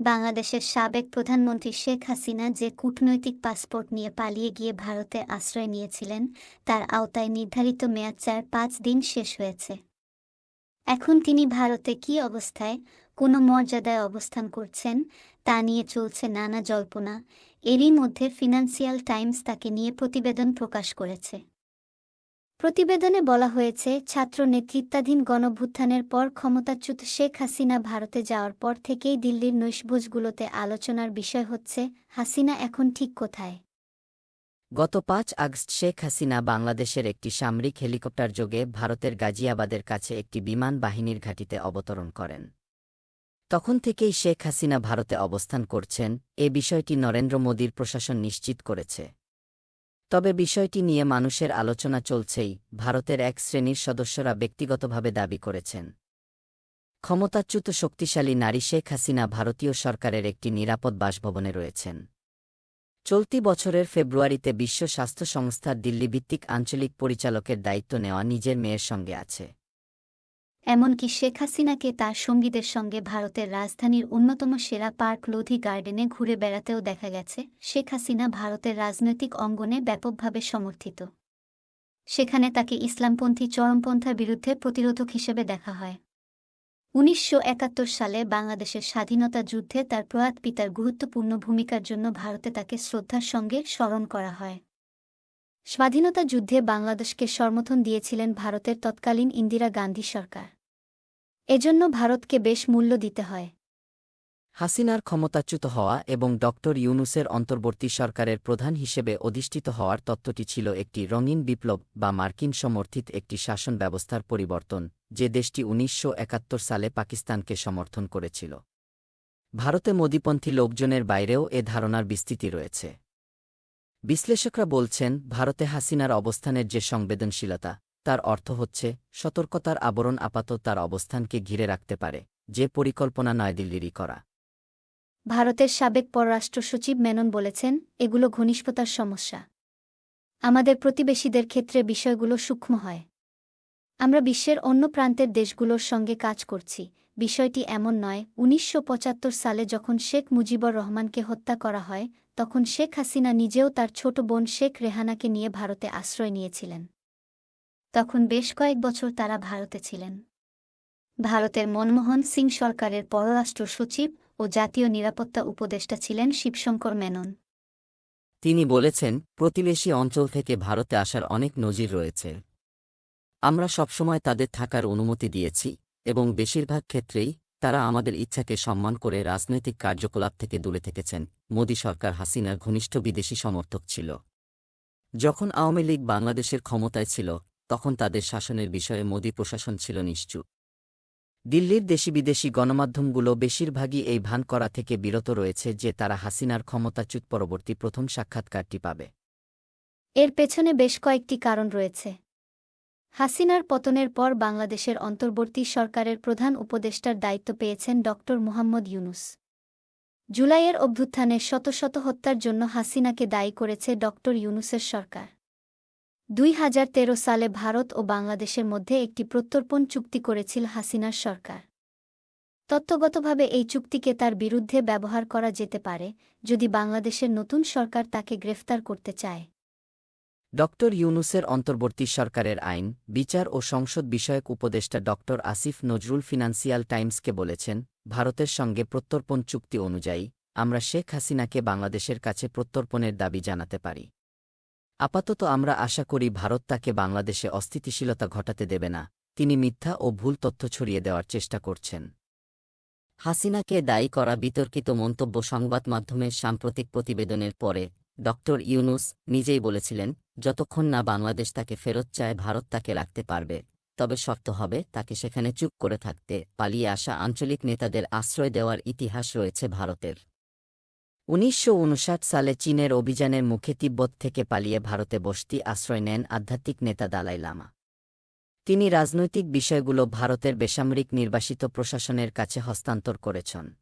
বাংলাদেশের সাবেক প্রধানমন্ত্রী শেখ হাসিনা যে কূটনৈতিক পাসপোর্ট নিয়ে পালিয়ে গিয়ে ভারতে আশ্রয় নিয়েছিলেন, তার আওতায় নির্ধারিত মেয়াদ চার পাঁচ দিন শেষ হয়েছে। এখন তিনি ভারতে কী অবস্থায়, কোনো মর্যাদায় অবস্থান করছেন, তা নিয়ে চলছে নানা জল্পনা। এরই মধ্যে ফিনান্সিয়াল টাইমস তাকে নিয়ে প্রতিবেদন প্রকাশ করেছে। প্রতিবেদনে বলা হয়েছে, ছাত্র নেতৃত্বাধীন গণভ্যুত্থানের পর ক্ষমতাচ্যুত শেখ হাসিনা ভারতে যাওয়ার পর থেকেই দিল্লির নৈশভোজগুলোতে আলোচনার বিষয় হচ্ছে, হাসিনা এখন ঠিক কোথায়? গত পাঁচ আগস্ট শেখ হাসিনা বাংলাদেশের একটি সামরিক হেলিকপ্টার যোগে ভারতের গাজিয়াবাদের কাছে একটি বিমান বাহিনীর ঘাঁটিতে অবতরণ করেন। তখন থেকেই শেখ হাসিনা ভারতে অবস্থান করছেন, এ বিষয়টি নরেন্দ্র মোদীর প্রশাসন নিশ্চিত করেছে। তবে বিষয়টি নিয়ে মানুষের আলোচনা চলছেই, ভারতের এক শ্রেণির সদস্যরা ব্যক্তিগতভাবে দাবি করেছেন। ক্ষমতাচ্যুত শক্তিশালী নারী শেখ হাসিনা ভারতীয় সরকারের একটি নিরাপদ বাসভবনে রয়েছেন। চলতি বছরের ফেব্রুয়ারিতে বিশ্ব স্বাস্থ্য সংস্থার দিল্লিভিত্তিক আঞ্চলিক পরিচালকের দায়িত্ব নেওয়া নিজের মেয়ের সঙ্গে আছে। এমনকি শেখ হাসিনাকে তার সঙ্গীদের সঙ্গে ভারতের রাজধানীর অন্যতম সেরা পার্ক লোধি গার্ডেনে ঘুরে বেড়াতেও দেখা গেছে, শেখ হাসিনা ভারতের রাজনৈতিক অঙ্গনে ব্যাপকভাবে সমর্থিত। সেখানে তাকে ইসলামপন্থী চরমপন্থার বিরুদ্ধে প্রতিরোধক হিসেবে দেখা হয়। উনিশশো একাত্তর সালে বাংলাদেশের স্বাধীনতা যুদ্ধে তার প্রয়াত পিতার গুরুত্বপূর্ণ ভূমিকার জন্য ভারতে তাকে শ্রদ্ধার সঙ্গে স্মরণ করা হয়। স্বাধীনতা যুদ্ধে বাংলাদেশকে সমর্থন দিয়েছিলেন ভারতের তৎকালীন ইন্দিরা গান্ধী সরকার। এজন্য ভারতকে বেশ মূল্য দিতে হয়। হাসিনার ক্ষমতাচ্যুত হওয়া এবং ড ইউনুসের অন্তর্বর্তী সরকারের প্রধান হিসেবে অধিষ্ঠিত হওয়ার তত্ত্বটি ছিল একটি রঙিন বিপ্লব বা মার্কিন সমর্থিত একটি শাসন ব্যবস্থার পরিবর্তন, যে দেশটি উনিশশো একাত্তর সালে পাকিস্তানকে সমর্থন করেছিল। ভারতে মোদীপন্থী লোকজনের বাইরেও এ ধারণার বিস্তৃতি রয়েছে। বিশ্লেষকরা বলছেন, ভারতে হাসিনার অবস্থানের যে সংবেদনশীলতা তার অর্থ হচ্ছে, সতর্কতার আবরণ আপাতত তার অবস্থানকে ঘিরে রাখতে পারে, যে পরিকল্পনা নয়াদিল্লিরই করা। ভারতের সাবেক পররাষ্ট্র সচিব মেনন বলেছেন, এগুলো ঘনিষ্ঠতার সমস্যা। আমাদের প্রতিবেশীদের ক্ষেত্রে বিষয়গুলো সূক্ষ্ম হয়। আমরা বিশ্বের অন্য প্রান্তের দেশগুলোর সঙ্গে কাজ করছি, বিষয়টি এমন নয়, উনিশশো সালে যখন শেখ মুজিবর রহমানকে হত্যা করা হয়, তখন শেখ হাসিনা নিজেও তার ছোট বোন শেখ রেহানাকে নিয়ে ভারতে আশ্রয় নিয়েছিলেন। তখন বেশ কয়েক বছর তারা ভারতে ছিলেন। ভারতের মনমোহন সিং সরকারের পররাষ্ট্র সচিব ও জাতীয় নিরাপত্তা উপদেষ্টা ছিলেন শিবশঙ্কর মেনন। তিনি বলেছেন, প্রতিবেশী অঞ্চল থেকে ভারতে আসার অনেক নজির রয়েছে। আমরা সবসময় তাদের থাকার অনুমতি দিয়েছি এবং বেশিরভাগ ক্ষেত্রেই তারা আমাদের ইচ্ছাকে সম্মান করে রাজনৈতিক কার্যকলাপ থেকে দূরে থেকেছেন, মোদী সরকার হাসিনার ঘনিষ্ঠ বিদেশি সমর্থক ছিল। যখন আওয়ামী লীগ বাংলাদেশের ক্ষমতায় ছিল তখন তাদের শাসনের বিষয়ে মোদী প্রশাসন ছিল নিশ্চুপ। দিল্লির দেশি বিদেশি গণমাধ্যমগুলো বেশিরভাগই এই ভান করা থেকে বিরত রয়েছে যে তারা হাসিনার ক্ষমতাচ্যুত পরবর্তী প্রথম সাক্ষাৎকারটি পাবে। এর পেছনে বেশ কয়েকটি কারণ রয়েছে। হাসিনার পতনের পর বাংলাদেশের অন্তর্বর্তী সরকারের প্রধান উপদেষ্টার দায়িত্ব পেয়েছেন ড. মুহাম্মদ ইউনুস। জুলাইয়ের অভ্যুত্থানে শত শত হত্যার জন্য হাসিনাকে দায়ী করেছে ড. ইউনুসের সরকার। দুই হাজার তেরো সালে ভারত ও বাংলাদেশের মধ্যে একটি প্রত্যর্পণ চুক্তি করেছিল হাসিনার সরকার। তত্ত্বগতভাবে এই চুক্তিকে তার বিরুদ্ধে ব্যবহার করা যেতে পারে যদি বাংলাদেশের নতুন সরকার তাকে গ্রেফতার করতে চায়। ড. ইউনুসের অন্তর্বর্তী সরকারের আইন, বিচার ও সংসদ বিষয়ক উপদেষ্টা ড. আসিফ নজরুল ফিনান্সিয়াল টাইমসকে বলেছেন, ভারতের সঙ্গে প্রত্যর্পণ চুক্তি অনুযায়ী আমরা শেখ হাসিনাকে বাংলাদেশের কাছে প্রত্যর্পণের দাবি জানাতে পারি। আপাতত আমরা আশা করি ভারত তাকে বাংলাদেশে অস্থিতিশীলতা ঘটাতে দেবে না, তিনি মিথ্যা ও ভুল তথ্য ছড়িয়ে দেওয়ার চেষ্টা করছেন। হাসিনাকে দায়ী করা বিতর্কিত মন্তব্য সংবাদ মাধ্যমের সাম্প্রতিক প্রতিবেদনের পরে, ড. ইউনুস নিজেই বলেছিলেন, যতক্ষণ না বাংলাদেশ তাকে ফেরত চায়, ভারত তাকে রাখতে পারবে। তবে শর্ত হবে, তাকে সেখানে চুপ করে থাকতে, পালিয়ে আসা আঞ্চলিক নেতাদের আশ্রয় দেওয়ার ইতিহাস রয়েছে ভারতের। উনিশশো সালে চীনের অভিযানের মুখে তিব্বত থেকে পালিয়ে ভারতে বসতি আশ্রয় নেন আধ্যাত্মিক নেতা দালাই লামা। তিনি রাজনৈতিক বিষয়গুলো ভারতের বেসামরিক নির্বাসিত প্রশাসনের কাছে হস্তান্তর করেছেন।